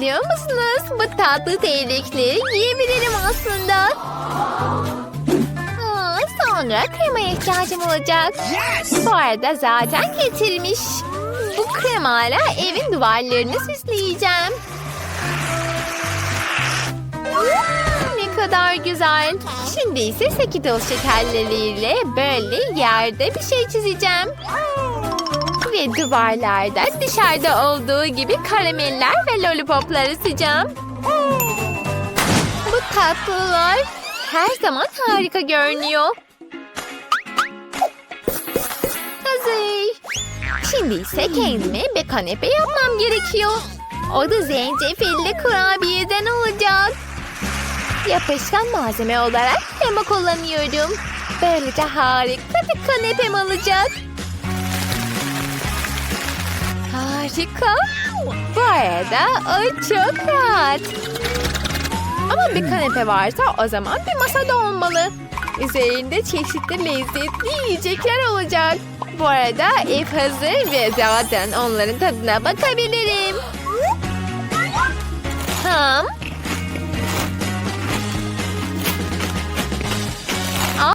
Biliyor musunuz? Bu tatlı değnekleri yiyebilirim aslında. Aa, sonra kremaya ihtiyacım olacak. Bu arada zaten getirmiş. Bu kremayla evin duvarlarını süsleyeceğim. Ne kadar güzel. Şimdi ise sekidoz şekerleriyle böyle yerde bir şey çizeceğim. Ve duvarlarda dışarıda olduğu gibi karameller ve lollipoplar asacağım. Bu tatlılar her zaman harika görünüyor. Hazır. Şimdi ise kendime bir kanepe yapmam gerekiyor. O da zencefilli kurabiyeden olacak. Yapışkan malzeme olarak krema kullanıyorum. Böylece harika bir kanepem olacak. Harika. Bu arada o çok rahat. Ama bir kanepe varsa o zaman bir masada olmalı. Üzerinde çeşitli lezzetli yiyecekler olacak. Bu arada ev hazır ve zaten onların tadına bakabilirim. Ham,